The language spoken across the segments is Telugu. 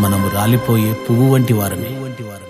మనము రాలిపోయే పువ్వు వంటి వారమే. వంటి వారమే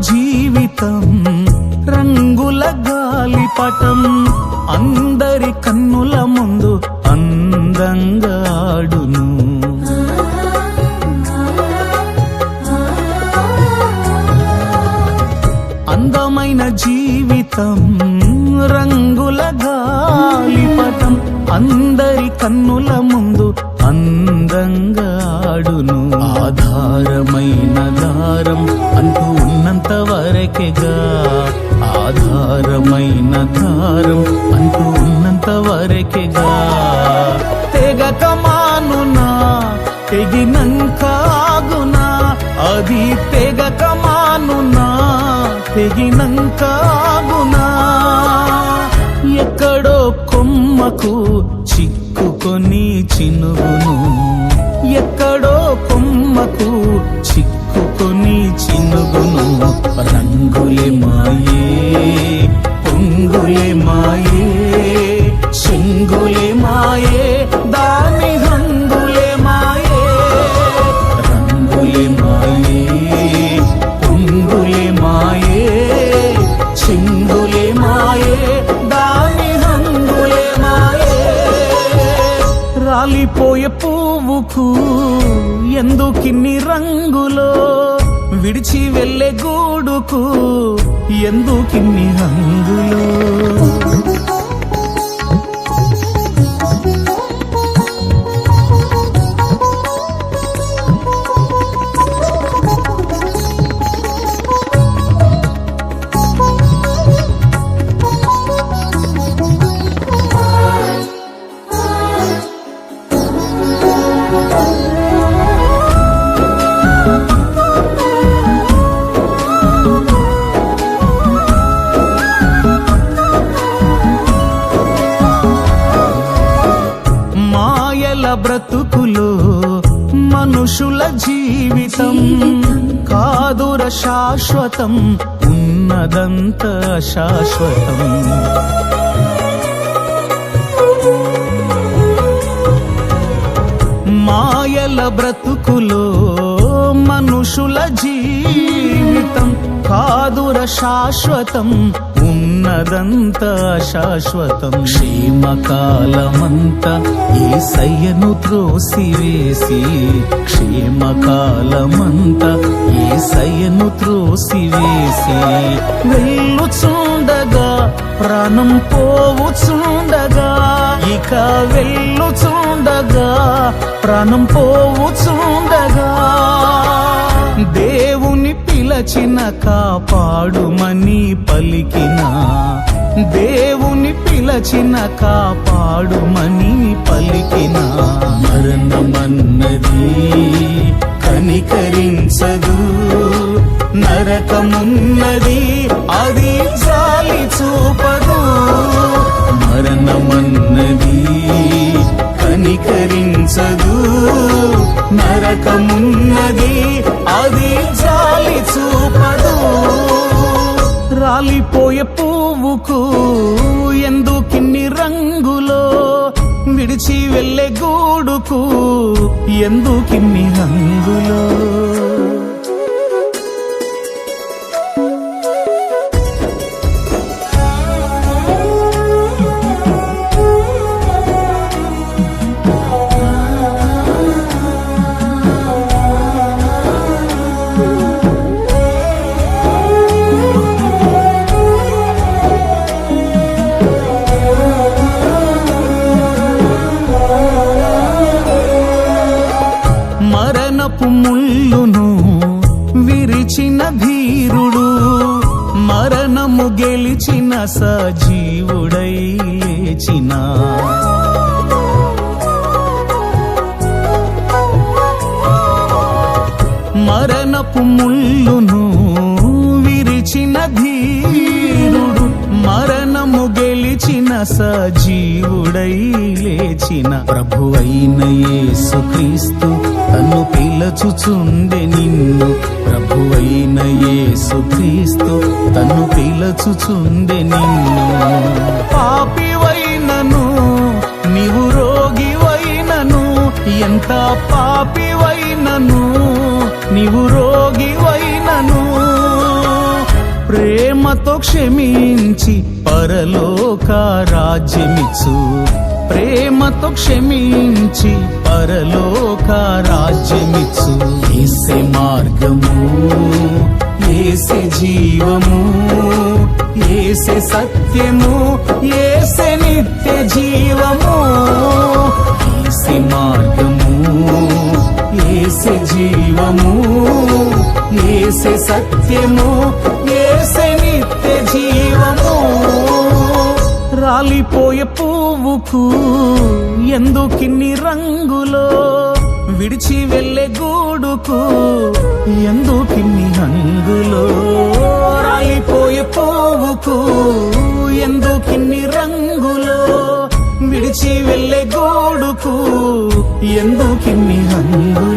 జీవితం రంగుల గాలిపటం అందరి కన్నుల ముందు అందంగాడును అందమైన జీవితం రంగుల గాలిపటం అందరి కన్నుల ముందు అందంగా ఆడును. ఆధారమైన దారం అంటూ ఉన్నంత వరకేగా. ఆధారమైన దారం అంటూ ఉన్నంత వరకేగా. తెగక మానునా తెగినంక ఆగునా. అది తెగక మానునా తెగినంక ఆగునా. కొమ్మకు చిక్కుకొని చినుగును. ఎక్కడో కొమ్మకు చిక్కుకొని చినుగును. రంగులే మాయే పువ్వుకు ఎందుకిన్ని రంగులో విడిచి వెళ్ళే గూడుకు? ఎందుకిన్ని రంగులో? బ్రతుకులో మనుషుల జీవితం కాదుర శాశ్వతం ఉన్నదంత శాశ్వతం. మాయల బ్రతుకులో మనుషుల జీవితం శాశ్వతం ఉన్నదంత శాశ్వతం. క్షేమకాలమంత ఈ సయ్యను త్రోసివేసి క్షేమకాలమంత ఈ సయ్యను త్రోసివేసి. వెళ్ళుచుండగా ప్రాణం పోవుచుండగా ఇక వెళ్ళుచుండగా ప్రాణం పోవుచుండగా. పిలచిన కాపాడుమని పలికిన. దేవుని పిలచిన కాపాడుమని పలికిన. మరణమన్నది కనికరించదు. నరకమున్నది అది ఎందుకిన్ని రంగులో విడిచి వెళ్ళే గూడుకు ఎందుకిన్ని రంగులో? గెలిచిన సజీవుడై లేచిన. మరణపు ముళ్ళును విరిచిన ధీరుడు మరణము గెలిచిన సజీవుడై లేచిన ప్రభు అయిన యేసుక్రీస్తు తను పిలచుచుండె నిన్ను ప్రభు అయిన యేసుక్రీస్తు తను పిలచుచుండె నిన్ను. పాపివైనను నీవు రోగివైనను ఎంత పాపివైనను నీవు రోగివైనను. ప్రేమతో క్షమించి పరలోక రాజ్యమిచ్చు. ప్రేమతో క్షమించి పరలోక రాజ్యమిచ్చు. ఏసే మార్గము ఏసే జీవము ఏసే సత్యము ఏసే నిత్య జీవము. ఏసే మార్గము ఏసే జీవము ఏసే సత్యము ఏసే రాలిపోయే పువ్వుకు ఎందుకిన్ని రంగులో విడిచి వెళ్ళే గూడుకు ఎందుకిన్ని రంగులో రాలిపోయే పువ్వుకు ఎందుకిన్ని రంగులో విడిచి వెళ్ళే గోడుకు ఎందుకిన్ని రంగులో